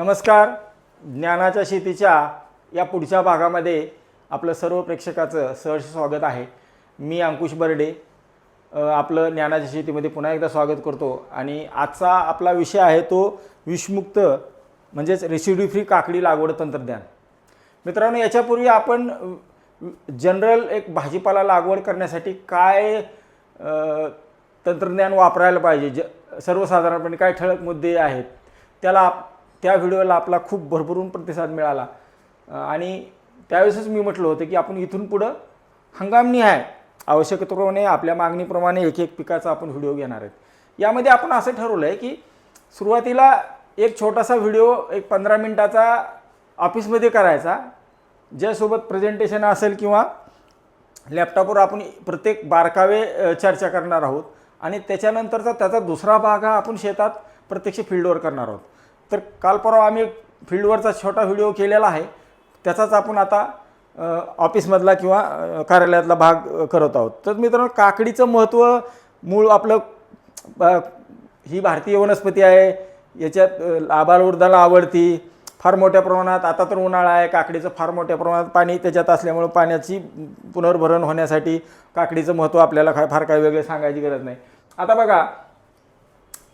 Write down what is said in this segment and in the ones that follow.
नमस्कार. ज्ञानाच्या शेतीच्या या पुढच्या भागामध्ये आपलं सर्व प्रेक्षकाचं सहर्ष स्वागत आहे. मी अंकुश बर्डे. आपलं ज्ञानाच्या शेतीमध्ये पुन्हा एकदा स्वागत करतो. आणि आजचा आपला विषय आहे तो विषमुक्त म्हणजेच रेसिड्यू फ्री काकडी लागवड तंत्रज्ञान. मित्रांनो याच्यापूर्वी आपण जनरल एक भाजीपाला लागवड करण्यासाठी काय तंत्रज्ञान वापरायला पाहिजे? ज सर्वसाधारणपणे काय ठळक मुद्दे आहेत? त्याला आप- त्या व्हिडिओला आपला खूप भरभरून प्रतिसाद मिळाला. आणि त्यावेळेसच मी म्हटलं होतं की आपण इथून पुढं हंगामनी आहे. आवश्यकतेप्रमाणे आपल्या मागणीप्रमाणे एक एक पिकाचा आपण व्हिडिओ घेणार आहेत. यामध्ये आपण असं ठरवलं आहे की सुरुवातीला एक छोटासा व्हिडिओ एक पंधरा मिनटाचा ऑफिसमध्ये करायचा. ज्यासोबत प्रेझेंटेशन असेल किंवा लॅपटॉपवर आपण प्रत्येक बारकावे चर्चा करणार आहोत. आणि त्याच्यानंतरचा त्याचा दुसरा भाग हा आपण शेतात प्रत्यक्ष फील्डवर करणार आहोत. तर काल परवा आम्ही फील्डवरचा छोटा व्हिडिओ केलेला आहे. त्याचाच आपण आता ऑफिसमधला किंवा कार्यालयातला भाग करत आहोत. तर मित्रांनो काकडीचं महत्त्व मूळ आपलं ही भारतीय वनस्पती आहे. याच्यात आबालवृद्धाला आवडती. फार मोठ्या प्रमाणात आता तर उन्हाळा आहे. काकडीचं फार मोठ्या प्रमाणात पाणी त्याच्यात असल्यामुळं पाण्याची पुनर्भरण होण्यासाठी काकडीचं महत्त्व आपल्याला काय फार काही वेगळे सांगायची गरज नाही. आता बघा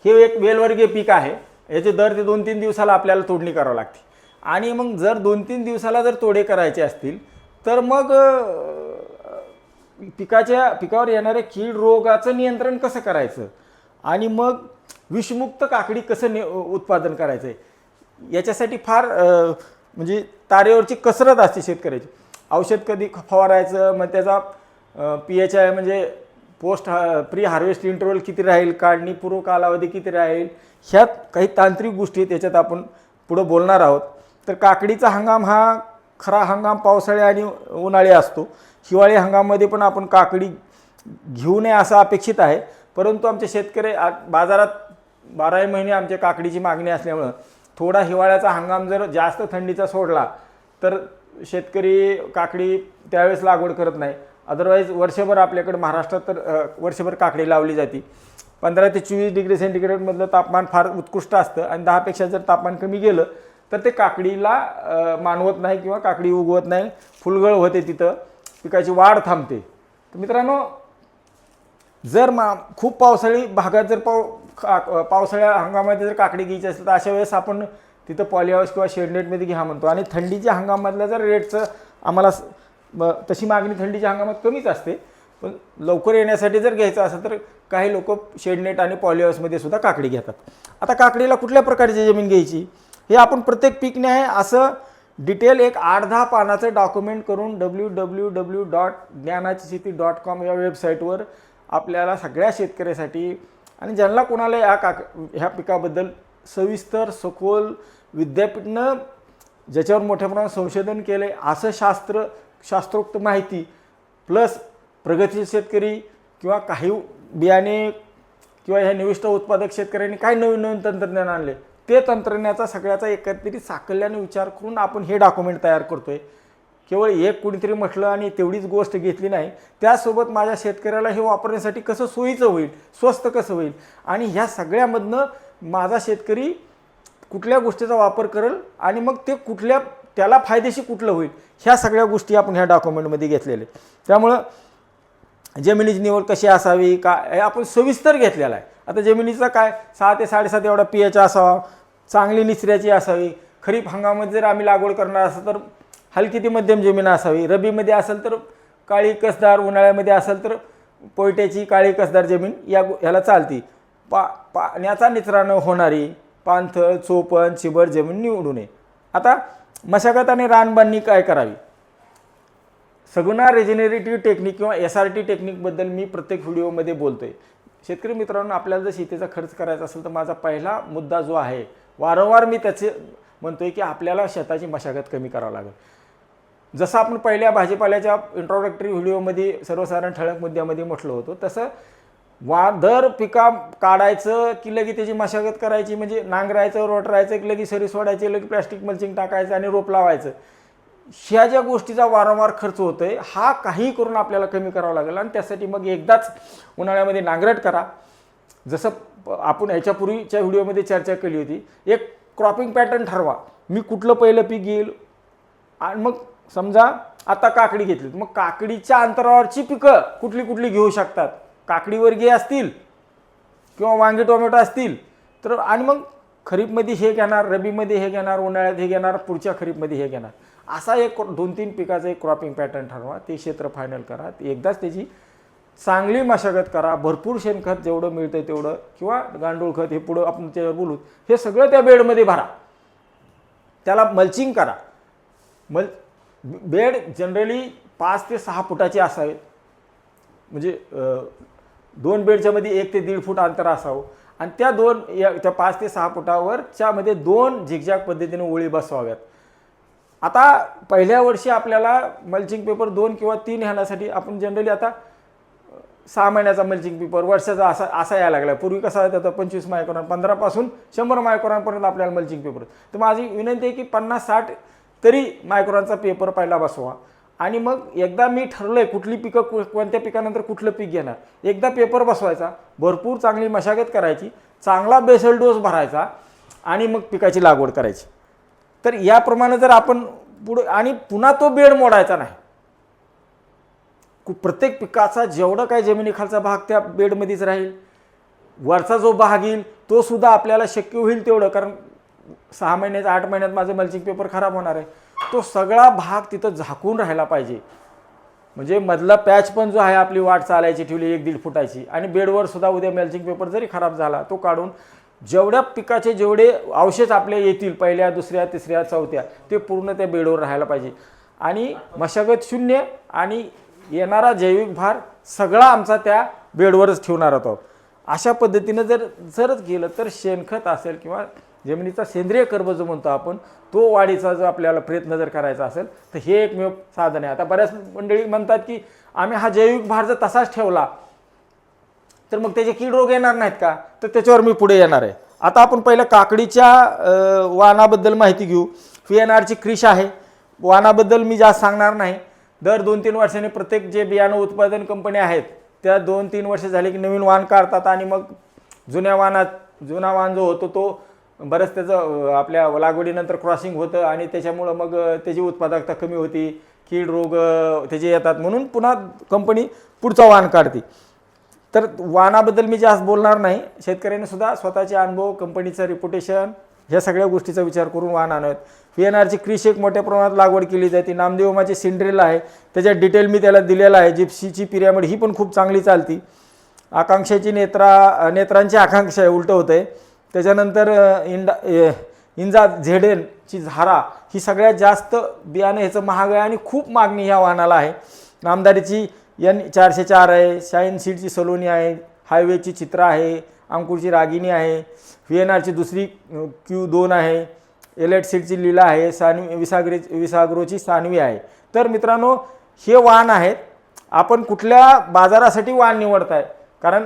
हे एक वेलवर्गीय पीक आहे. याचे दर ते दोन तीन दिवसाला आपल्याला तोडणी करावं लागते. आणि मग जर दोन तीन दिवसाला जर तोडे करायचे असतील तर मग पिकाच्या पिकावर येणाऱ्या कीड रोगाचं नियंत्रण कसं करायचं? आणि मग विषमुक्त काकडी कसं नि उत्पादन करायचं आहे याच्यासाठी फार म्हणजे तारेवरची कसरत असते शेतकऱ्याची. औषध कधी फवारायचं मग त्याचा पी एच आय म्हणजे पोस्ट हा प्री हार्वेस्ट इंटरवल किती राहील काढणी पूर्व कालावधी किती राहील ह्यात काही तांत्रिक गोष्टी आहेत, त्याच्यात आपण पुढं बोलणार आहोत. तर काकडीचा हंगाम हा खरा हंगाम पावसाळी आणि उन्हाळी असतो. हिवाळी हंगामामध्ये पण आपण काकडी घेऊ नये असं अपेक्षित आहे. परंतु आमचे शेतकरी बाजारात बाराही महिने आमच्या काकडीची मागणी असल्यामुळं थोडा हिवाळ्याचा हंगाम जर जास्त थंडीचा सोडला तर शेतकरी काकडी त्यावेळेस लागवड करत नाही. अदरवाईज वर्षभर आपल्याकडे महाराष्ट्रात तर वर्षभर काकडी लावली जाते. पंधरा ते चोवीस डिग्री सेंटीग्रेडमधलं तापमान फार उत्कृष्ट असतं आणि दहापेक्षा जर तापमान कमी गेलं तर ते काकडीला मानवत नाही किंवा काकडी उगवत नाही. फुलगळ होते तिथं. पिकाची वाढ थांबते. तर मित्रांनो जर मा खूप पावसाळी भागात जर पाव का पावसाळ्या हंगामामध्ये जर काकडी घ्यायची असेल तर अशा वेळेस आपण तिथं पॉलिहाऊस किंवा शेडनेटमध्ये घ्या म्हणतो. आणि थंडीच्या हंगामातल्या जर रेटचं आम्हाला तशी मागणी थंडीच्या हंगामात कमीच असते. पण लवकर येण्यासाठी जर घ्यायचं असेल तर काही लोक शेडनेट आणि पॉलिहाऊसमध्ये सुद्धा काकडी घेतात. आता काकडीला कुठल्या प्रकारची जमीन घ्यायची? हे आपण प्रत्येक पीकने आहे असं डिटेल एक आठ दहा पानाचं डॉक्युमेंट करून डब्ल्यू डब्ल्यू डब्ल्यू डॉट ज्ञानाची शेती डॉट कॉम या वेबसाईटवर आपल्याला सगळ्या शेतकऱ्यासाठी आणि ज्यांना कोणाला या काक ह्या पिकाबद्दल सविस्तर सखोल विद्यापीठनं ज्याच्यावर मोठ्या प्रमाणात संशोधन केलं आहे असं शास्त्र शास्त्रोक्त माहिती प्लस प्रगतीशील शेतकरी किंवा काही बियाणे किंवा ह्या निविष्ट उत्पादक शेतकऱ्यांनी काय नवीन नवीन तंत्रज्ञान आणले ते तंत्रज्ञानाचा सगळ्याचा एकत्रित साकल्याने विचार करून आपण हे डॉक्युमेंट तयार करतो आहे केवळ एक कुणीतरी म्हटलं आणि तेवढीच गोष्ट घेतली नाही त्यासोबत माझ्या शेतकऱ्याला हे वापरण्यासाठी कसं सोयीचं होईल स्वस्त कसं होईल आणि ह्या सगळ्यामधनं माझा शेतकरी कुठल्या गोष्टीचा वापर करेल आणि मग ते कुठल्या त्याला फायदेशीर कुठलं होईल? ह्या सगळ्या गोष्टी आपण ह्या डॉक्युमेंटमध्ये घेतलेल्या त्यामुळं जमिनीची निवड कशी असावी का हे आपण सविस्तर घेतलेला आहे. आता जमिनीचा काय सहा ते साडेसात एवढा पी एच असावा चांगली निचऱ्याची असावी खरीप हंगामात जर आम्ही लागवड करणार असेल तर हलकी ती मध्यम जमीन असावी रबीमध्ये असेल तर काळी कसदार उन्हाळ्यामध्ये असेल तर पोयट्याची काळी कसदार जमीन या ह्याला चालती. पा पाण्याचा निचरा न होणारी पाणथळ चोपण चिबड जमीन निवडू नये. आता मशागत आणि रानबांधणी काय करावी? सगुणा रेजेनेरेटिव्ह टेक्निक किंवा एस आर टी टेक्निकबद्दल मी प्रत्येक व्हिडिओमध्ये बोलतो आहे शेतकरी मित्रांनो आपल्याला जर शेतीचा खर्च करायचा असेल तर माझा पहिला मुद्दा जो आहे वारंवार मी त्याचे म्हणतो आहे की आपल्याला शेताची मशागत कमी करावं लागेल. जसं आपण पहिल्या भाजीपाल्याच्या इंट्रोडक्टरी व्हिडिओमध्ये सर्वसाधारण ठळक मुद्द्यामध्ये म्हटलं होतं तसं वा दर पिका काढायचं की लगे त्याची मशागत करायची म्हणजे नांगरायचं रोटरायचं की लगे सरी सोडायची लगे प्लॅस्टिक मल्चिंग टाकायचं आणि रोप लावायचं. ह्या ज्या गोष्टीचा वारंवार खर्च होतो आहे हा काही करून आपल्याला कमी करावा लागेल आणि त्यासाठी मग एकदाच उन्हाळ्यामध्ये नांगरट करा. जसं आपण ह्याच्यापूर्वीच्या व्हिडिओमध्ये चर्चा केली होती एक क्रॉपिंग पॅटर्न ठरवा. मी कुठलं पहिलं पीक घेईल? आणि मग समजा आता काकडी घेतली मग काकडीच्या अंतरावरची पिकं कुठली कुठली घेऊ शकतात? काकडीवर्गीय असतील किंवा वांगे टोमॅटो असतील तर आणि मग खरीपमध्ये हे घेणार रबीमध्ये हे घेणार उन्हाळ्यात हे घेणार पुढच्या खरीपमध्ये हे घेणार. असा एक दोन तीन पिकाचा एक क्रॉपिंग पॅटर्न ठरवा ते क्षेत्र फायनल करा. एकदाच त्याची चांगली मशागत करा भरपूर शेणखत जेवढं मिळतं तेवढं किंवा गांडूळ खत हे पुढं आपण त्याच्यावर बोलू हे सगळं त्या बेडमध्ये भरा. त्याला मल्चिंग करा. मल बेड जनरली पाच ते सहा फुटाचे असावेत. म्हणजे दोन बेडच्यामध्ये एक ते दीड फूट अंतर असावं. आणि त्या दोन या त्या पाच ते सहा फुटावरच्यामध्ये दोन झिकझॅक पद्धतीने ओळी बसवाव्यात. आता पहिल्या वर्षी आपल्याला मल्चिंग पेपर दोन किंवा तीन ह्यासाठी आपण जनरली आता सहा महिन्याचा मल्चिंग पेपर वर्षाचा असा असा यायला लागला पूर्वी कसा होता तर पंचवीस मायक्रोन पंधरापासून शंभर मायक्रॉनपर्यंत आपल्याला मल्चिंग पेपर तर माझी विनंती आहे की पन्नास साठ तरी मायक्रोनचा पेपर पहिला बसवा. आणि मग एकदा मी ठरलंय कुठली पिकं कु- कोणत्या पिकानंतर कुठलं पीक घेणार. एकदा पेपर बसवायचा भरपूर चांगली मशागत करायची चांगला बेसल डोस भरायचा आणि मग पिकाची लागवड करायची. तर याप्रमाणे जर आपण पुढं आणि पुन्हा तो बेड मोडायचा नाही. कु- प्रत्येक पिकाचा जेवढं काय जमिनीखालचा भाग त्या बेडमध्येच राहील वरचा जो भाग येईल तो सुद्धा आपल्याला शक्य होईल तेवढं. कारण सहा महिन्यात आठ महिन्यात माझं मल्चिंग पेपर खराब होणार आहे. तो सगळा भाग तिथं झाकून राहायला पाहिजे. म्हणजे मधला पॅच पण जो आहे आपली वाट चालायची ठेवली एक दीड फुटाची आणि बेडवर सुद्धा उद्या मल्चिंग पेपर जरी खराब झाला तो काढून जेवढ्या पिकाचे जेवढे अवशेष आपले येतील पहिल्या दुसऱ्या तिसऱ्या चौथ्या ते पूर्ण त्या बेडवर राहायला पाहिजे. आणि मशागत शून्य आणि येणारा जैविक भार सगळा आमचा त्या बेडवरच ठेवणार होतो अशा पद्धतीनं जर जरच गेलं तर शेणखत असेल किंवा जमिनीचा सेंद्रिय कर्ब जो म्हणतो आपण तो वाढीचा जो आपल्याला प्रयत्न जर करायचा असेल तर हे एकमेव साधन आहे. आता बऱ्याच मंडळी म्हणतात की आम्ही हा जैविक भार जर तसाच ठेवला तर मग त्याचे कीड रोग येणार नाहीत का? तर त्याच्यावर मी पुढे येणार आहे. आता आपण पहिलं काकडीच्या वाहनाबद्दल माहिती घेऊ. फी एन आरची क्रिश आहे. वाहनाबद्दल मी जास्त सांगणार नाही. दर दोन तीन वर्षांनी प्रत्येक जे बियाणं उत्पादन कंपन्या आहेत त्या दोन तीन वर्ष झाले की नवीन वाण काढतात आणि मग जुन्या वाहनात जुना वाण जो होतो तो बरंच त्याचं आपल्या लागवडीनंतर क्रॉसिंग होतं आणि त्याच्यामुळं मग त्याची उत्पादकता कमी होती. कीड रोग त्याचे येतात म्हणून पुन्हा कंपनी पुढचा वाण काढते. तर वाणाबद्दल मी जास्त बोलणार नाही. शेतकऱ्यांनी सुद्धा स्वतःचे अनुभव कंपनीचं रिपुटेशन ह्या सगळ्या गोष्टीचा विचार करून वाहन आणत. व्ही एन आरची क्रिश एक मोठ्या प्रमाणात लागवड केली जाते. नामदेवमाचे सिंड्रेला आहे. त्याच्यात डिटेल मी त्याला दिलेला आहे. जिप्सीची पिरियामिड ही पण खूप चांगली चालती. आकांक्षाची नेत्रा नेत्रांची आकांक्षा आहे उलटं होतं आहे त्याच्यानंतर इंडा इंजा झेडेनची झारा ही सगळ्यात जास्त बियाणं ह्याचं महाग आहे आणि खूप मागणी ह्या वाहनाला आहे. नामदारीची एन चारशे चार आहे शाईन सीडची सलोनी आहे हायवेची चित्र आहे अंकुरची रागिनी आहे व्ही एन आरची दुसरी क्यू दोन आहे एलेट सीडची लीला आहे सानवी विसागरी विसाग्रोची सानवी आहे. तर मित्रांनो हे वाहन आहेत. आपण कुठल्या बाजारासाठी वाहन निवडताय? कारण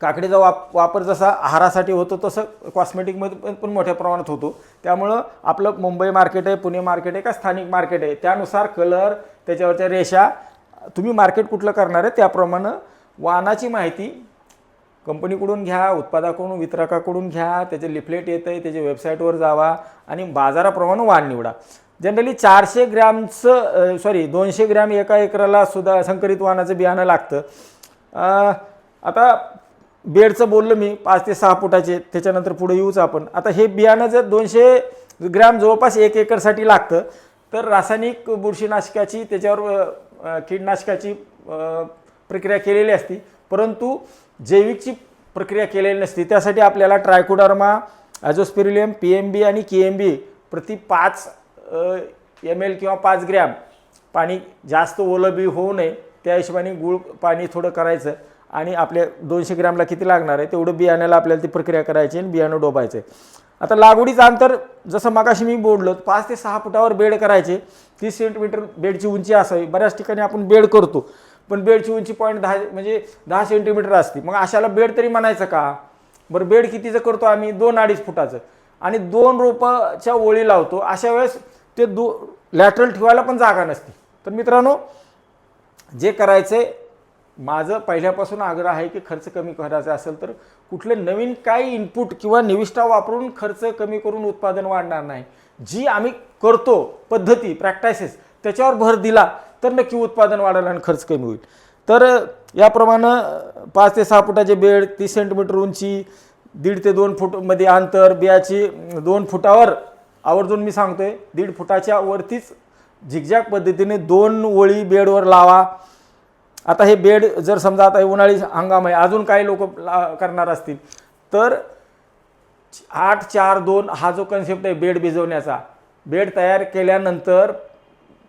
काकडीचा वाप वापर जसा आहारासाठी होतो तसं कॉस्मेटिकमध्ये पण पण मोठ्या प्रमाणात होतो. त्यामुळं आपलं मुंबई मार्केट आहे पुणे मार्केट आहे का स्थानिक मार्केट आहे त्यानुसार कलर त्याच्यावरच्या रेषा तुम्ही मार्केट कुठलं करणार आहे त्याप्रमाणे वाहनाची माहिती कंपनीकडून घ्या उत्पादकाकडून वितरकाकडून घ्या त्याचे लिफलेट येतं आहे त्याच्या वेबसाईटवर जावा आणि बाजाराप्रमाणे वाहन निवडा. जनरली चारशे ग्रॅमचं सॉरी दोनशे ग्रॅम एका एकराला सुद्धा संकरित वाहनाचं बियाणं लागतं. आता बेडचं बोललं मी पाच ते सहा फुटाचे त्याच्यानंतर पुढे येऊच आपण. आता हे बियाणं जर दोनशे ग्रॅम जवळपास एक एकरसाठी लागतं तर रासायनिक बुरशीनाशकाची त्याच्यावर कीडनाशकाची कीटनाशकाची प्रक्रिया केलेली असती. परंतु जैविकची प्रक्रिया केलेली नसती. त्यासाठी आपल्याला Trichoderma Azospirillum P M B आणि के एम बी प्रति पाच एम एल किंवा पाच ग्रॅम पाणी जास्त ओलं बी होऊ नये. त्या हिशोबाने गुळ पाणी थोडं करायचं. आणि आपल्या दोनशे ग्रॅमला किती लागणार आहे तेवढं बियाण्याला आपल्याला ती प्रक्रिया करायची आणि बियाणं डोबायचं आहे. आता लागवडीचं अंतर जसं मगाशी मी बोललो पाच ते सहा फुटावर बेड करायचे तीस सेंटीमीटर बेडची उंची असावी. बऱ्याच ठिकाणी आपण बेड करतो पण बेडची उंची पॉईंट दहा म्हणजे दहा सेंटीमीटर असते. मग अशाला बेड तरी म्हणायचं का? बरं बेड कितीचं करतो आम्ही? दोन अडीच फुटाचं. आणि दोन रोपाच्या ओळी लावतो. अशा वेळेस ते दो लॅटरल ठेवायला पण जागा नसते. तर मित्रांनो जे करायचं आहे माझं पहिल्यापासून आग्रह आहे की खर्च कमी करायचा असेल तर कुठले नवीन काही इनपुट किंवा निविष्ठा वापरून खर्च कमी करून उत्पादन वाढणार नाही. जी आम्ही करतो पद्धती प्रॅक्टायसेस त्याच्यावर भर दिला तर नक्की उत्पादन वाढेल आणि खर्च कमी होईल. तर याप्रमाणे पाच ते सहा फुटाचे बेड तीस सेंटीमीटर उंची दीड ते दोन फूटमध्ये अंतर बियाची दोन फुटावर आवर्जून मी सांगतोय दीड फुटाच्या वरतीच झिगझॅग पद्धतीने दोन ओळी बेडवर लावा. आता हे बेड जर समजा आता हे उन्हाळी हंगाम आहे अजून काही लोक करणार असतील. तर आठ चार दोन हा जो कन्सेप्ट आहे बेड भिजवण्याचा बेड तयार केल्यानंतर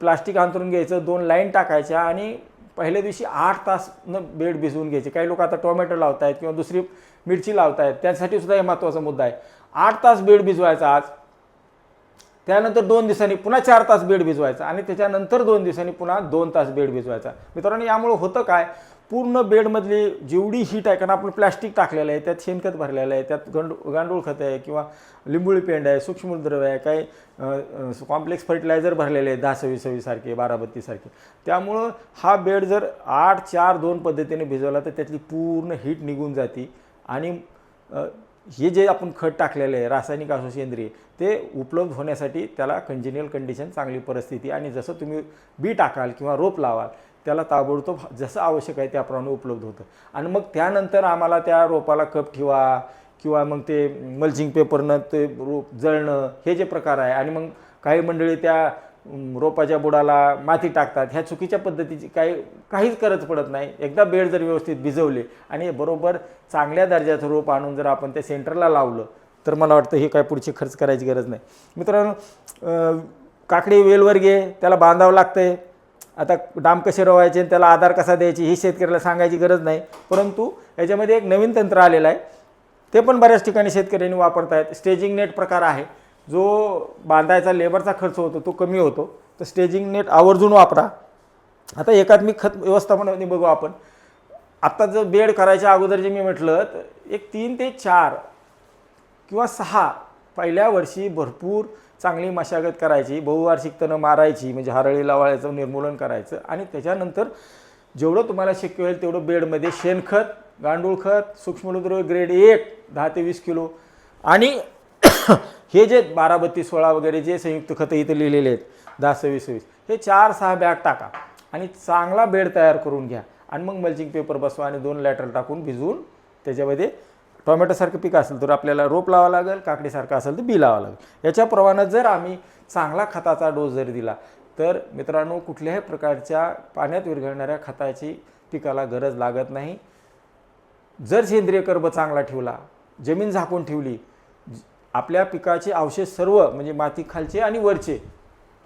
प्लास्टिक अंतरून घ्यायचं दोन लाईन टाकायच्या आणि पहिल्या दिवशी आठ तास न बेड भिजवून घ्यायचे. काही लोक आता टोमॅटो लावत आहेत किंवा दुसरी मिरची लावत आहेत त्यासाठी सुद्धा हे महत्त्वाचा मुद्दा आहे. आठ तास बेड भिजवायचा आज त्यानंतर दोन दिवसांनी पुन्हा चार तास बेड भिजवायचा आणि त्याच्यानंतर दोन दिवसांनी पुन्हा दोन तास बेड भिजवायचा. मित्रांनो यामुळे होतं काय? पूर्ण बेडमधली जेवढी हीट आहे कारण आपण प्लॅस्टिक टाकलेलं आहे त्यात शेणखत भरलेलं आहे त्यात गंड गांडूळ खत आहे किंवा लिंबुळी पेंड आहे सूक्ष्मद्रव्य आहे काही कॉम्प्लेक्स फर्टिलायझर भरलेले आहे दहा सव्वीस सव्वीसारखे बारा बत्तीसारखे त्यामुळं हा बेड जर आठ चार दोन पद्धतीने भिजवला तर त्यातली पूर्ण हीट निघून जाते. आणि हे जे आपण खत टाकलेलं आहे रासायनिक असो सेंद्रिय ते उपलब्ध होण्यासाठी त्याला कंजिनियल कंडिशन चांगली परिस्थिती आणि जसं तुम्ही बी टाकाल किंवा रोप लावाल त्याला ताबडतोब जसं आवश्यक आहे त्याप्रमाणे उपलब्ध होतं. आणि मग त्यानंतर आम्हाला त्या रोपाला कप ठेवा किंवा मग ते मल्चिंग पेपरनं ते रोप जळणं हे जे प्रकार आहे. आणि मग काही मंडळी त्या रोपाच्या बुडाला माती टाकतात. ह्या चुकीच्या पद्धतीची काही काहीच गरज पडत नाही. एकदा बेड जर व्यवस्थित भिजवले आणि बरोबर चांगल्या दर्जाचं रोप आणून जर आपण त्या सेंटरला लावलं तर मला वाटतं हे काय पुढची खर्च करायची गरज नाही. मित्रांनो काकडी वेलवर घे त्याला बांधावं लागतंय. आता डाम कसे रवायचे आणि त्याला आधार कसा द्यायची ही शेतकऱ्याला सांगायची गरज नाही. परंतु याच्यामध्ये एक नवीन तंत्र आलेलं आहे. ते पण बऱ्याच ठिकाणी शेतकऱ्यांनी वापरत आहेत स्टेजिंग नेट प्रकार आहे. जो बांधायचा लेबरचा खर्च होतो तो कमी होतो. तर स्टेजिंग नेट आवर्जून वापरा. आता एकात्मिक खत व्यवस्थापनामध्ये बघू आपण. आत्ता जर बेड करायच्या अगोदर जे मी म्हटलं तर एक तीन ते चार किंवा सहा. पहिल्या वर्षी भरपूर चांगली मशागत करायची बहुवार्षिक तणं मारायची म्हणजे हरळी लावाळ्याचं निर्मूलन करायचं आणि त्याच्यानंतर जेवढं तुम्हाला शक्य होईल तेवढं बेडमध्ये शेणखत गांडूळ खत सूक्ष्मद्रव्य ग्रेड एक दहा ते वीस किलो आणि हे जे बारा बत्तीस सोळा वगैरे जे संयुक्त खतं इथं लिहिलेले आहेत दहा सव्वीस सव्वीस हे चार सहा बॅग टाका आणि चांगला बेड तयार करून घ्या. आणि मग मल्चिंग पेपर बसवा आणि दोन लॅटर टाकून भिजवून त्याच्यामध्ये टोमॅटोसारखं पीक असेल तर आपल्याला रोप लावावं लागेल काकडीसारखं असेल तर बी लावावं लागेल. याच्या प्रमाणात जर आम्ही चांगला खताचा डोस जर दिला तर मित्रांनो कुठल्याही प्रकारच्या पाण्यात विरघळणाऱ्या खताची पिकाला गरज लागत नाही. जर सेंद्रिय कर्ब चांगला ठेवला जमीन झाकून ठेवली ज- आपल्या पिकाचे अवशेष सर्व म्हणजे माती खालचे आणि वरचे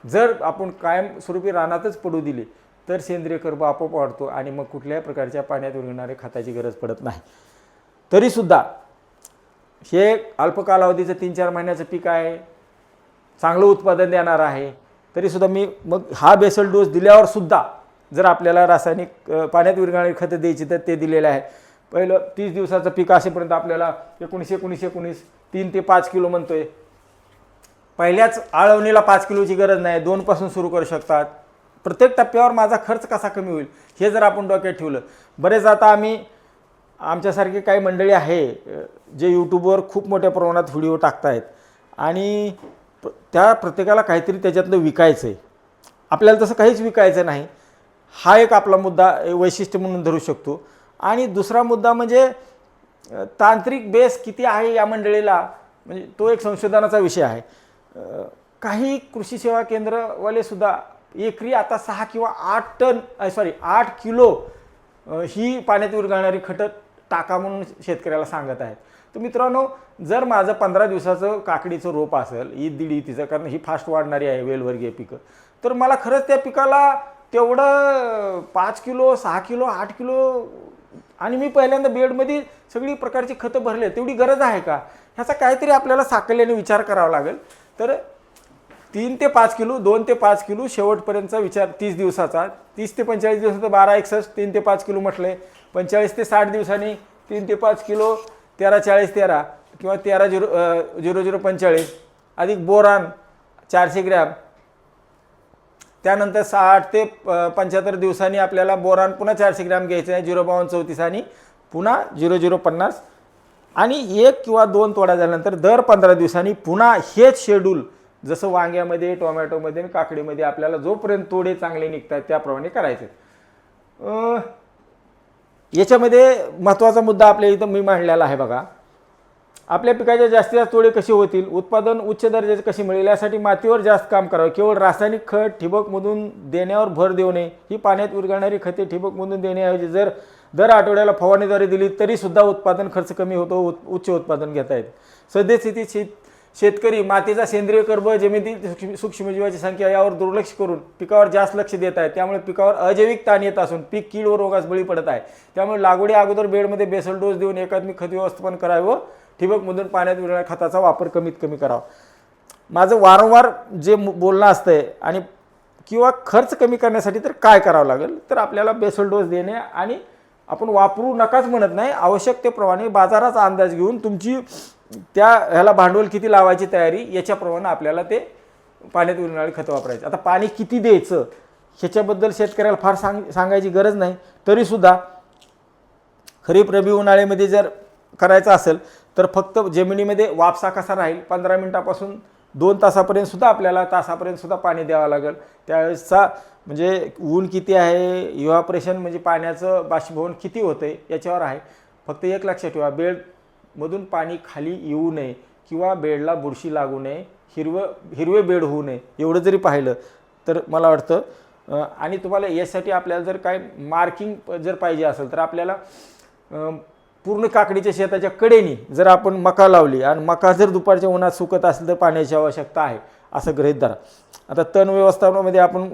जर आपण कायमस्वरूपी रानातच पडू दिले तर सेंद्रिय कर्ब आपोआप वाढतो आणि मग कुठल्याही प्रकारच्या पाण्यात विरघळणाऱ्या खताची गरज पडत नाही. तरीसुद्धा हे अल्प कालावधीचं तीन चार महिन्याचं पीक आहे चांगलं उत्पादन देणार आहे तरीसुद्धा मी मग हा बेसल डोस दिल्यावर सुद्धा जर आपल्याला रासायनिक पाण्यात विरघळणारी खतं द्यायची तर ते दिलेलं आहे. पहिलं तीस दिवसाचं पीक असेपर्यंत आपल्याला एकोणीस एकोणीस एकोणीस तीन ते पाच किलो म्हणतोय. पहिल्याच आळवणीला पाच किलोची गरज नाही दोनपासून सुरू करू शकतात. प्रत्येक टप्प्यावर माझा खर्च कसा कमी होईल हे जर आपण डोक्यात ठेवलं. बरेच आता आम्ही आमच्यासारखे काही मंडळी आहे जे यूट्यूबवर खूप मोठ्या प्रमाणात व्हिडिओ टाकतायत. आणि त्या प्रत्येकाला काहीतरी त्याच्यातलं विकायचं आहे आपल्याला तसं काहीच विकायचं नाही. हा एक आपला मुद्दा वैशिष्ट्य म्हणून धरू शकतो. आणि दुसरा मुद्दा म्हणजे तांत्रिक बेस किती आहे या मंडळीला? म्हणजे तो एक संशोधनाचा विषय आहे. काही कृषी सेवा केंद्रवालेसुद्धा एकरी आता सहा किंवा आठ टन सॉरी आठ किलो ही पाण्यात विरघळणारी खटत टाका म्हणून शेतकऱ्याला सांगत आहेत. तर मित्रांनो जर माझं पंधरा दिवसाचं काकडीचं रोप असेल ही दीड इतीचं कारण ही फास्ट वाढणारी आहे वेलवर्गीय पिकं तर मला खरंच त्या पिकाला तेवढं पाच किलो सहा किलो आठ किलो आणि मी पहिल्यांदा बेडमध्ये सगळी प्रकारची खतं भरले तेवढी गरज आहे का? ह्याचा काहीतरी आपल्याला साकल्याने विचार करावा लागेल. तर तीन ते पाच किलो दोन ते पाच किलो शेवटपर्यंतचा विचार तीस दिवसाचा तीस ते पंचेचाळीस दिवसाचा बारा एकसष्ट तीन ते पाच किलो म्हटले पंचेचाळीस ते साठ दिवसांनी तीन ते पाच किलो तेरा चाळीस तेरा किंवा तेरा झिरो झिरो झिरो पंचेचाळीस अधिक बोरान चारशे ग्रॅम. त्यानंतर साठ ते पंच्याहत्तर दिवसांनी आपल्याला बोरान पुन्हा चारशे ग्रॅम घ्यायचं आहे झिरो बावन्न चौतीस आणि पुन्हा झिरो झिरो पन्नास. आणि एक किंवा दोन तोडा झाल्यानंतर दर पंधरा दिवसांनी पुन्हा हेच शेड्यूल जसं वांग्यामध्ये टोमॅटोमध्ये आणि काकडीमध्ये आपल्याला जोपर्यंत तोडे चांगले निघतात त्याप्रमाणे करायचे. याच्यामध्ये महत्त्वाचा मुद्दा आपल्या इथं मी मांडलेला आहे बघा. आपल्या पिकाच्या जास्तीत जास्त तोडे कशी होतील उत्पादन उच्च दर्जाचे कसे मिळेल यासाठी मातीवर जास्त काम करावं. केवळ रासायनिक खत ठिबकमधून देण्यावर भर देऊ नये ही पाण्यात विरघळणारी खते ठिबकमधून देण्याऐवजी जर दर आठवड्याला फवारणीद्वारे दिली तरीसुद्धा उत्पादन खर्च कमी होतो उच्च उत्पादन घेता येत. सद्यस्थितीत शेत शेतकरी मातीचा सेंद्रिय कर्ब जमिनीतील सूक्ष्म- सूक्ष्मजीवाची संख्या यावर दुर्लक्ष करून पिकावर जास्त लक्ष देत आहे त्यामुळे पिकावर अजैविक ताण येत असून पीक कीड व रोगास बळी पडत आहे. त्यामुळे लागवडी अगोदर बेडमध्ये बेसल डोस देऊन एकात्मिक खत व्यवस्थापन करावे. व ठिबक मधून पाण्यात मिळणाऱ्या खताचा वापर कमीत कमी करावा. माझं वारंवार जे मु- बोलणं असतंय आणि किंवा खर्च कमी करण्यासाठी तर काय करावं लागेल? तर आपल्याला बेसल डोस देणे आणि आपण वापरू नकाच म्हणत नाही. आवश्यकतेप्रमाणे बाजाराचा अंदाज घेऊन तुमची त्या ह्याला भांडवल किती लावायची तयारी याच्याप्रमाणे आपल्याला ते पाण्यात उरणारे खतं वापरायचे. आता पाणी किती द्यायचं ह्याच्याबद्दल शेतकऱ्याला फार सांग सांगायची गरज नाही. तरीसुद्धा खरीप रबी उन्हाळ्यामध्ये जर करायचं असेल तर फक्त जमिनीमध्ये वापसा कसा राहील? पंधरा मिनटापासून दोन तासापर्यंत सुद्धा आपल्याला तासापर्यंत सुद्धा पाणी द्यावं लागेल. त्यावेळेसचा म्हणजे ऊन किती आहे इव्हापरेशन म्हणजे पाण्याचं बाष्पीभवन किती होतं आहे याच्यावर आहे. फक्त एक लक्षात ठेवा मधून पाणी खाली येऊ नये किंवा बेडला बुरशी लागू नये हिरवं हिरवे बेड होऊ नये एवढं जरी पाहिलं तर मला वाटतं आणि तुम्हाला यासाठी आपल्याला जर काय मार्किंग जर पाहिजे असेल तर आपल्याला पूर्ण काकडीच्या शेताच्या कडेनी जर आपण मका लावली आणि मका जर दुपारच्या उन्हात सुकत असेल तर पाण्याची आवश्यकता आहे असं गृहित धरा. आता तण व्यवस्थापनामध्ये आपण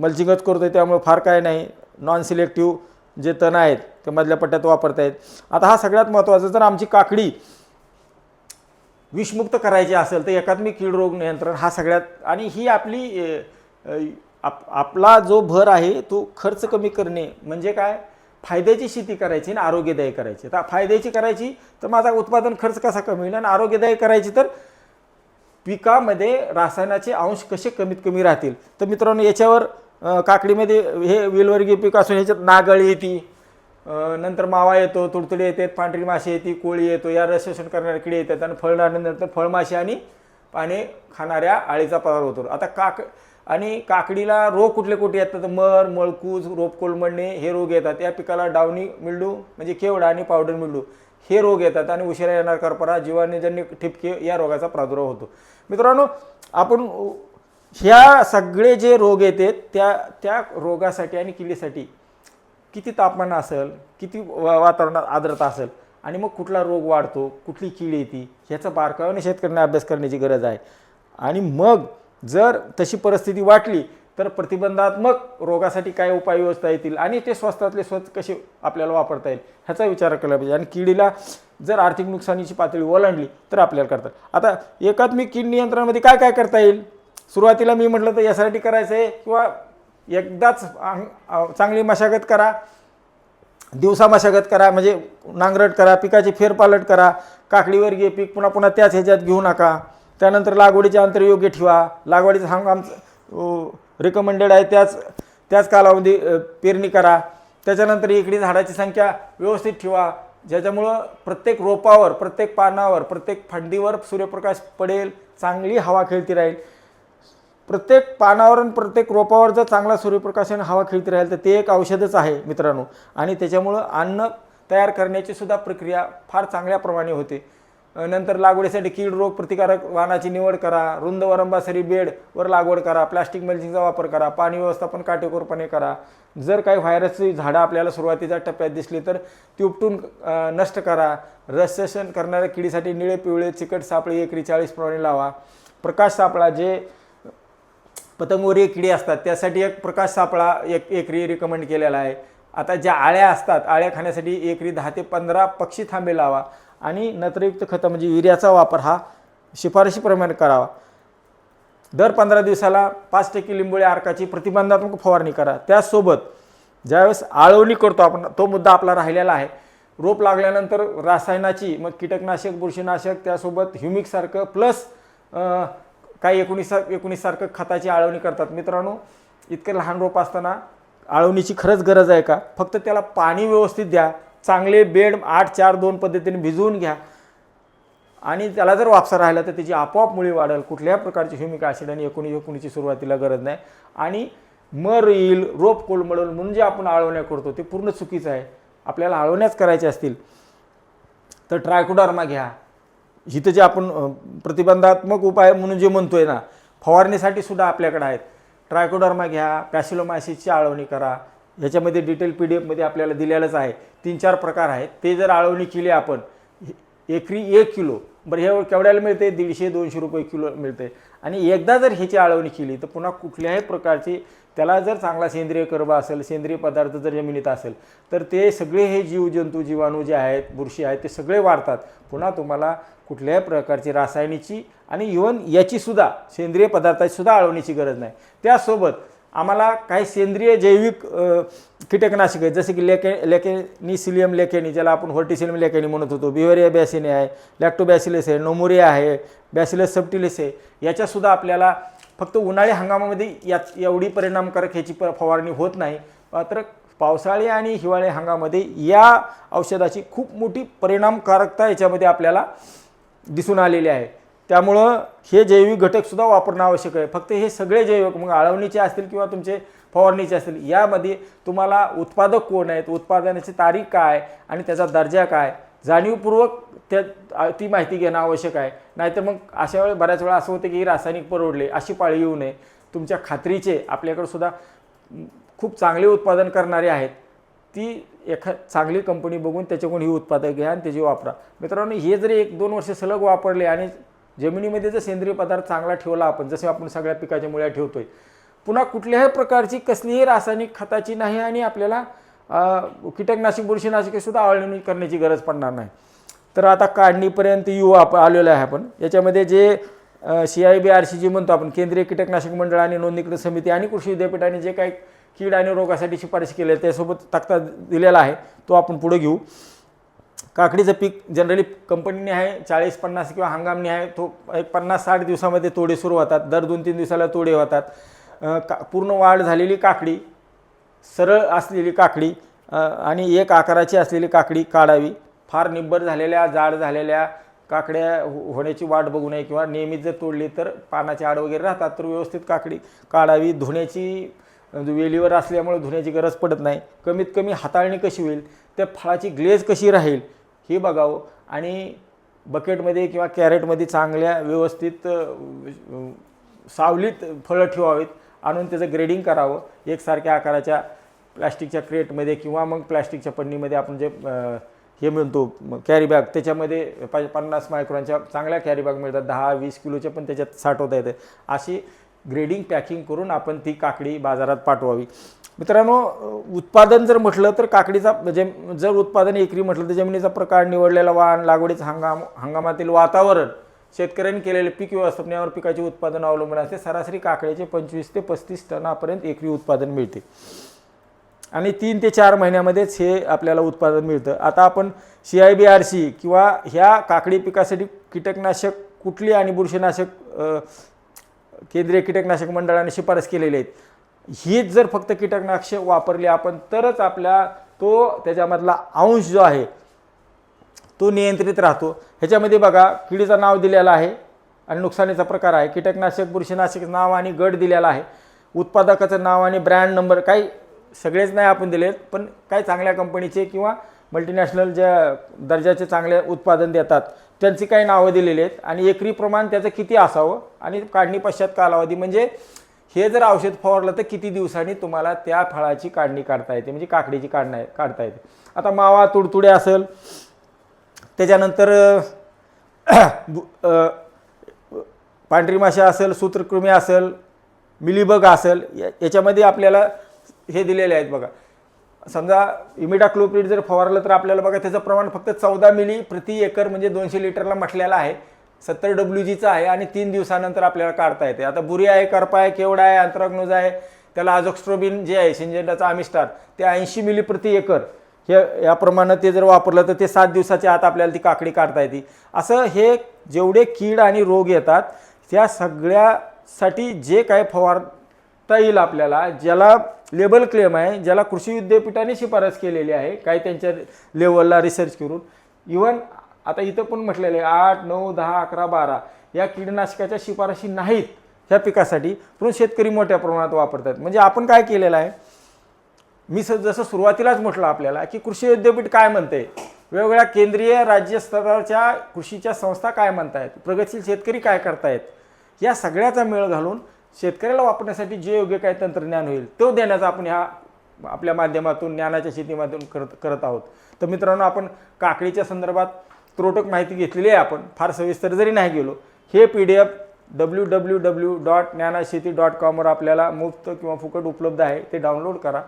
मल्चिंगच करतोय त्यामुळे फार काय नाही. नॉन सिलेक्टिव्ह जे तण आहेत ते मधल्या पट्ट्यात वापरता येत आता हा सगळ्यात महत्त्वाचा जर आमची काकडी विषमुक्त करायची असेल तर एकात्मिक कीड रोग नियंत्रण हा सगळ्यात आणि ही आपली आप आपला जो भर आहे तो खर्च कमी करणे म्हणजे काय? फायद्याची शेती करायची आणि आरोग्यदायी करायची. तर फायद्याची करायची तर माझा उत्पादन खर्च कसा कमी होईल? आणि आरोग्यदायी करायची तर पिकामध्ये रासायनाचे अंश कसे कमीत कमी राहतील? तर मित्रांनो याच्यावर काकडीमध्ये हे वेलवर्गीय पीक असून ह्याच्यात नागळी येते नंतर मावा येतो तुडतुडे येतात पांढरी माशी येते कोळी येतो या रस शोषण करणारे किडे येतात आणि फळणाऱ्यानंतर फळमाशी आणि पाने खाणाऱ्या आळीचा पदार्थ होतो. आता काक आणि काकडीला रोग कुठले कुठे येतात? मर मळकूज रोप कोलमडणे हे रोग येतात. या पिकाला डावणी मिल्डू म्हणजे केवडा आणि पावडर मिल्डू हे रोग येतात आणि उशिरा येणार करपरा जीवाणूजन्य ठिपके या रोगाचा प्रादुर्भाव होतो. मित्रांनो आपण ह्या सगळे जे रोग येतात त्या त्या रोगासाठी आणि किडीसाठी किती तापमान असेल किती वा- वातावरणात आर्द्रता असेल आणि मग कुठला रोग वाढतो कुठली कीड येते ह्याचा बारकाव्याने शेतकऱ्यांना अभ्यास करण्याची गरज आहे. आणि मग जर तशी परिस्थिती वाटली तर प्रतिबंधात्मक रोगासाठी काय उपाययोजना येतील आणि ते स्वस्तातले स्वस्त कसे आपल्याला वापरता येईल ह्याचा विचार केला पाहिजे. आणि किडीला जर आर्थिक नुकसानीची पातळी ओलांडली तर आपल्याला करतात. आता एकात्मिक कीड नियंत्रणामध्ये काय काय करता येईल? सुरुवातीला मी म्हटलं तर यासाठी करायचं आहे किंवा एकदाच चांगली मशागत करा. दिवसा मशागत करा म्हणजे नांगरट करा पिकाची फेरपालट करा काकडीवर्गीय पीक पुन्हा पुन्हा त्याच ह्याच्यात घेऊ नका. त्यानंतर लागवडीचे अंतर योग्य ठेवा. लागवडीचं हंगाम रिकमेंडेड आहे त्याच त्याच कालावधी पेरणी करा. त्याच्यानंतर इकडे झाडाची संख्या व्यवस्थित ठेवा. ज्याच्यामुळं प्रत्येक रोपावर प्रत्येक पानावर प्रत्येक फांदीवर सूर्यप्रकाश पडेल चांगली हवा खेळती राहील. प्रत्येक पानावर आणि प्रत्येक रोपावर जर चांगला सूर्यप्रकाश आणि हवा खेळती राहील तर ते एक औषधच आहे मित्रांनो. आणि त्याच्यामुळं अन्न तयार करण्याची सुद्धा प्रक्रिया फार चांगल्या प्रमाणे होते. नंतर लागवडीसाठी कीड रोग प्रतिकारक वाहनाची निवड करा रुंद वरंबासरी बेडवर लागवड करा प्लास्टिक मल्चिंगचा वापर करा पाणी व्यवस्थापन काटेकोरपणे करा. जर काही व्हायरसची झाडं आपल्याला सुरुवातीच्या टप्प्यात दिसली तर ती उपटून नष्ट करा. रसशन करणाऱ्या किडीसाठी निळे पिवळे चिकट सापळे एकरी चाळीस प्रमाणे लावा. प्रकाश सापळा जे पतंगवरीय किडे असतात. त्यासाठी एक प्रकाश सापळा एक एकरी रिकमेंड केलेला आहे. आता ज्या आळ्या असतात आळ्या खाण्यासाठी एकरी दहा ते पंधरा पक्षी थांबे लावा. आणि नत्रयुक्त खतं म्हणजे युरियाचा वापर हा शिफारशीप्रमाणे करावा. दर पंधरा दिवसाला पाच टक्के लिंबोळी आर्काची प्रतिबंधात्मक फवारणी करा. त्याचसोबत ज्यावेळेस आळवणी करतो आपण तो मुद्दा आपला राहिलेला आहे. रोप लागल्यानंतर रासायनाची मग कीटकनाशक बुरशीनाशक त्यासोबत ह्युमिकसारखं प्लस काही एकोणीस एकोणीससारखं खताची आळवणी करतात. मित्रांनो इतकं लहान रोप असताना आळवणीची खरंच गरज आहे का? फक्त त्याला पाणी व्यवस्थित द्या. चांगले बेड आठ चार दोन पद्धतीने भिजवून घ्या. आणि त्याला जर वापसा राहिला तर त्याची आपोआप मुळी वाढेल. कुठल्याही प्रकारची ह्युमिक ॲसिड आणि एकोणीस एकोणीसची सुरुवातीला गरज नाही. आणि मर येईल रोप कोलमडल म्हणून जे आपण आळवण्या करतो ते पूर्ण चुकीचं आहे. आपल्याला आळवण्याच करायच्या असतील तर ट्रायकोडर्मा घ्या. इथं जे आपण प्रतिबंधात्मक उपाय म्हणून जे म्हणतो आहे ना फवारणीसाठी सुद्धा आपल्याकडे आहेत. ट्रायकोडर्मा घ्या पॅसिलोमायसिसची आळवणी करा. ह्याच्यामध्ये डिटेल पी डी एफमध्ये आपल्याला दिलेलंच आहे. तीन चार प्रकार आहेत. ते जर आळवणी केली आपण एकरी एक किलो बरं हे केवढ्याला मिळते? दीडशे दोनशे रुपये किलो मिळते. आणि एकदा जर ह्याची आळवणी केली तर पुन्हा कुठल्याही प्रकारची त्याला जर चांगला सेंद्रिय कर्ब असेल सेंद्रिय पदार्थ जर जमिनीत असेल तर ते सगळे हे जीवजंतू जीवाणू जे आहेत बुरशी आहेत ते सगळे वाढतात. पुन्हा तुम्हाला कुठल्याही प्रकारची रासायनिकची आणि इवन याचीसुद्धा सेंद्रिय पदार्थाची सुद्धा आळवणीची गरज नाही. त्यासोबत आम्हाला काही सेंद्रिय जैविक कीटकनाशकं आहेत. जसे की लेके लेकेनिसिलियम लेकेनी ज्याला आपण व्हर्टिसिलियम लेकेनी म्हणत होतो. बिवेरिया बॅसिनी आहे लॅक्टोबॅसिलस आहे नोमोरिया आहे बॅसिलस सबटिलिस आहे. याच्यासुद्धा आपल्याला फक्त उन्हाळी हंगामामध्ये या एवढी परिणामकारक ह्याची प फवारणी होत नाही. मात्र पावसाळी आणि हिवाळी हंगामामध्ये या औषधाची खूप मोठी परिणामकारकता याच्यामध्ये आपल्याला दिसून आलेली आहे. त्यामुळं हे जैविक घटकसुद्धा वापरणं आवश्यक आहे. फक्त हे सगळे जैविक मग आळवणीचे असतील किंवा तुमचे फवारणीचे असतील यामध्ये तुम्हाला उत्पादक कोण आहेत? उत्पादनाची तारीख काय आणि त्याचा दर्जा काय? जाणीवपूर्वक त्या ती माहिती घेणं आवश्यक आहे. नाहीतर मग अशा वेळी बऱ्याच वेळा असं होतं की रासायनिक परवडले अशी पाळी येऊ नये. तुमच्या खात्रीचे आपल्याकडे सुद्धा खूप चांगले उत्पादन करणारे आहेत. ती एखा चांगली कंपनी बघून त्याच्याकडून ही उत्पादक घ्या आणि त्याची वापरा. मित्रांनो हे जरी एक दोन वर्ष सलग वापरले आणि जमिनीमध्ये जर सेंद्रिय पदार्थ चांगला ठेवला आपण जसे आपण सगळ्या पिकाच्या मुळ्या ठेवतोय पुन्हा कुठल्याही प्रकारची कसलीही रासायनिक खताची नाही आणि आपल्याला कीटकनाशक बुरशीनाशके सुद्धा आळणी करण्याची गरज पडणार नाही. तर आता काढणीपर्यंत यू आपण आलेलो आहे आपण. याच्यामध्ये जे C I B R C जी म्हणतो आपण केंद्रीय कीटकनाशक मंडळ आणि नोंदणीकृत समिती आणि कृषी विद्यापीठाने जे काही कीड आणि रोगासाठी शिफारशी केली आहे त्यासोबत तक्ता दिलेला आहे तो आपण पुढे घेऊ. काकडीचं पीक जनरली कंपनीने आहे चाळीस पन्नास किंवा हंगामने आहे तो एक पन्नास साठ दिवसामध्ये तोडे सुरू होतात. दर दोन तीन दिवसाला तोडे होतात. का पूर्ण वाढ झालेली काकडी सरळ असलेली काकडी आणि एक आकाराची असलेली काकडी काढावी. फार निब्बर झालेल्या जाड झालेल्या काकड्या हो- होण्याची वाट बघू नये किंवा नियमित जर तोडली तर पानाची आड वगैरे राहतात तर व्यवस्थित काकडी काढावी. धुण्याची म्हणजे वेलीवर असल्यामुळे धुण्याची गरज पडत नाही. कमीत कमी हाताळणी कशी होईल? त्या फळाची ग्लेज कशी राहील? हे बघावं. आणि बकेटमध्ये किंवा कॅरेटमध्ये चांगल्या व्यवस्थित सावलीत फळं ठेवावीत. आणून त्याचं ग्रेडिंग करावं. एकसारख्या आकाराच्या प्लॅस्टिकच्या क्रेटमध्ये किंवा मग प्लॅस्टिकच्या पन्नीमध्ये आपण जे हे म्हणतो कॅरीबॅग त्याच्यामध्ये प पन्नास मायक्रॉनच्या चांगल्या कॅरीबॅग मिळतात. दहा वीस किलोच्या पण त्याच्यात साठवता येते. अशी ग्रेडिंग पॅकिंग करून आपण ती काकडी बाजारात पाठवावी. मित्रांनो उत्पादन जर म्हटलं तर काकडीचा म्हणजे जर उत्पादन एकरी म्हटलं तर जमिनीचा प्रकार निवडलेला वाण लागवडीचा हंगाम हंगामातील वातावरण शेतकऱ्यांनी केलेले पीक व्यवस्थापन यावर पिकाचे उत्पादन अवलंबून असते. सरासरी काकडीचे पंचवीस ते पस्तीस टनापर्यंत एकरी उत्पादन मिळते. आणि तीन ते चार महिन्यामध्येच हे आपल्याला उत्पादन मिळतं. आता आपण C I B R C किंवा ह्या काकडी पिकासाठी कीटकनाशक कुठली आणि बुरशीनाशक केंद्रीय कीटकनाशक मंडळाने शिफारस केलेली आहेत. हीच जर फक्त कीटकनाशक वापरली आपण तरच आपल्या तो त्याच्यामधला अंश जो आहे तो नियंत्रित राहतो. ह्याच्यामध्ये बघा किडीचं नाव दिलेलं आहे आणि नुकसानीचा प्रकार आहे. कीटकनाशक बुरशीनाशक नाव आणि गट दिलेला आहे. उत्पादकाचं नाव आणि ब्रँड नंबर काही सगळेच नाही आपण दिलेत पण काही चांगल्या कंपनीचे किंवा मल्टीनॅशनल ज्या दर्जाचे चांगले उत्पादन देतात त्यांची काही नावं दिलेली आहेत. आणि एकरी प्रमाण त्याचं किती असावं आणि काढणी पश्चात कालावधी. म्हणजे हे जर औषध फवारलं तर किती दिवसांनी तुम्हाला त्या फळाची काढणी काढता येते म्हणजे काकडीची काढण्या काढता येते. आता मावा तुडतुडे असेल त्याच्यानंतर बु- पांढरी माशा असेल सूत्रकृमी असेल मिलीबग असेल या- याच्यामध्ये आपल्याला हे दिलेले आहेत बघा. समजा इमिडाक्लोप्रिड जर फवारलं तर आपल्याला बघा त्याचं प्रमाण फक्त चौदा मिली प्रति एकर म्हणजे दोनशे लिटरला म्हटलेलं आहे. सत्तर डब्ल्यू जीचं आहे आणि तीन दिवसानंतर आपल्याला काढता येते. आता बुरी आहे करपा आहे केवडा आहे अंतराग्नोज आहे त्याला आजोक्स्ट्रोबिन जे आहे सिंजेंडाचा आमिस्टार ते ऐंशी मिली प्रति एकर. हे याप्रमाणे ते जर वापरलं तर ते सात दिवसाच्या आत आपल्याला ती काकडी काढता येते. असं हे जेवढे कीड आणि रोग येतात त्या सगळ्यासाठी जे काय फवारता येईल आपल्याला ज्याला लेबल क्लेम आहे ज्याला कृषी विद्यापीठाने शिफारस केलेली आहे काय त्यांच्या लेवलला रिसर्च करून इवन आता इथं पण म्हटलेलं आहे आठ नऊ दहा अकरा बारा या कीडनाशकाच्या शिफारशी नाहीत ह्या पिकासाठी. म्हणून शेतकरी मोठ्या प्रमाणात वापरतात. म्हणजे आपण काय केलेलं आहे? मी स जसं सुरुवातीलाच म्हटलं आपल्याला की कृषी विद्यापीठ काय म्हणते? वेगवेगळ्या केंद्रीय राज्य स्तराच्या कृषीच्या संस्था काय म्हणतायत? प्रगतशील शेतकरी काय करतायत? या सगळ्याचा मेळ घालून शेतकऱ्याला वापरण्यासाठी जे योग्य काय तंत्रज्ञान होईल तो देण्याचा आपण ह्या आपल्या माध्यमातून ज्ञानाच्या शेतीमधून करत करत आहोत. तर मित्रांनो आपण काकडीच्या संदर्भात त्रोटक माहिती घेतलेली आहे आपण. फार सविस्तर जरी नाही गेलो हे P D F W W W dot Dnyanasheti dot कॉमवर आपल्याला मुफ्त किंवा फुकट उपलब्ध आहे ते डाउनलोड करा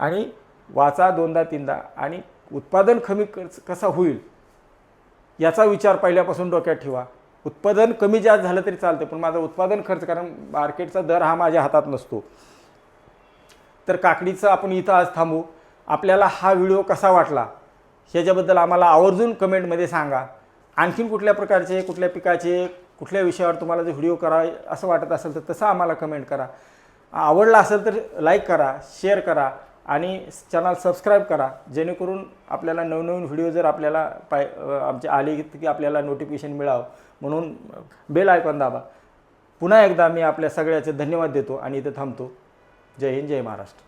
आणि वाचा दोनदा तीनदा. आणि उत्पादन कमी कस- कसा होईल याचा विचार पहिल्यापासून डोक्यात ठेवा. उत्पादन कमी जास्त झालं तरी चालतं पण माझा उत्पादन खर्च कारण मार्केटचा दर हा माझ्या हातात नसतो. तर काकडीचं आपण इथं आज थांबू. आपल्याला हा व्हिडिओ कसा वाटला? ह्याच्याबद्दल आम्हाला आवर्जून कमेंटमध्ये सांगा. आणखीन कुठल्या प्रकारचे कुठल्या पिकाचे कुठल्या विषयावर तुम्हाला जर व्हिडिओ करा असं वाटत असेल तर तसं आम्हाला कमेंट करा. आवडला असेल तर लाईक करा शेअर करा आणि चॅनल सबस्क्राईब करा. जेणेकरून आपल्याला नवनवीन व्हिडिओ जर आपल्याला पाय आमचे आले की आपल्याला नोटिफिकेशन मिळावं. म्हणून बेल आयकॉन दाबा. पुन्हा एकदा मी आपल्या सगळ्याचे धन्यवाद देतो आणि इथं थांबतो. जय हिंद जय महाराष्ट्र.